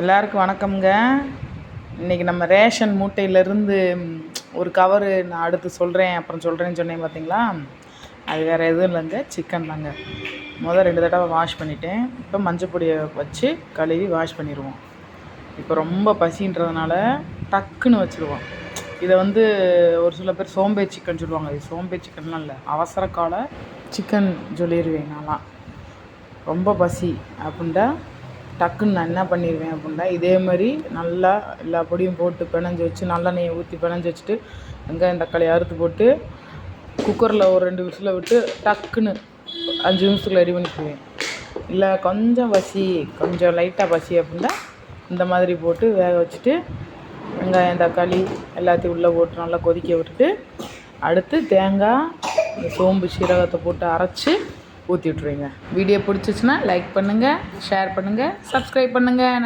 எல்லாருக்கும் வணக்கம்ங்க. இன்றைக்கி நம்ம ரேஷன் மூட்டையிலேருந்து ஒரு கவரு நான் அடுத்து சொல்கிறேன் அப்புறம் சொல்கிறேன்னு சொன்னேன் பார்த்தீங்களா அது வேறு எதுவும் இல்லைங்க சிக்கன் தாங்க. முதல் ரெண்டு தடவை வாஷ் பண்ணிட்டேன். இப்போ மஞ்சள் பொடியை வச்சு கழுவி வாஷ் பண்ணிடுவோம். இப்போ ரொம்ப பசின்றதுனால டக்குன்னு வச்சுருவோம். இதை வந்து ஒரு சில பேர் சோம்பே சிக்கன் சொல்லுவாங்க. இது சோம்பே சிக்கன்லாம் இல்லை அவசர கால சிக்கன் சொல்லிடுவேன் நான்லாம். ரொம்ப பசி அப்படின்ட்டா டக்குன்னு நான் என்ன பண்ணிடுவேன் அப்படின்னா இதே மாதிரி நல்லா எல்லா பொடியும் போட்டு பிணைஞ்சி வச்சு நல்லெண்ணெயை ஊற்றி பிணைஞ்சி வச்சுட்டு வெங்காயம் தக்காளி அறுத்து போட்டு குக்கரில் ஒரு ரெண்டு விசில் விட்டு டக்குன்னு அஞ்சு நிமிஷத்துக்குள்ள ரெடி பண்ணிக்குவேன் இல்லை கொஞ்சம் பசி கொஞ்சம் லைட்டாக பசி அப்படின்னா இந்த மாதிரி போட்டு வேக வச்சுட்டு வெங்காயம் தக்காளி எல்லாத்தையும் உள்ளே போட்டு நல்லா கொதிக்க விட்டுட்டு அடுத்து தேங்காய் இந்த சோம்பு சீரகத்தை போட்டு அரைச்சி ஊற்றி விட்ருவீங்க வீடியோ பிடிச்சிச்சின்னா லைக் பண்ணுங்கள் ஷேர் பண்ணுங்கள் சப்ஸ்கிரைப் பண்ணுங்கள்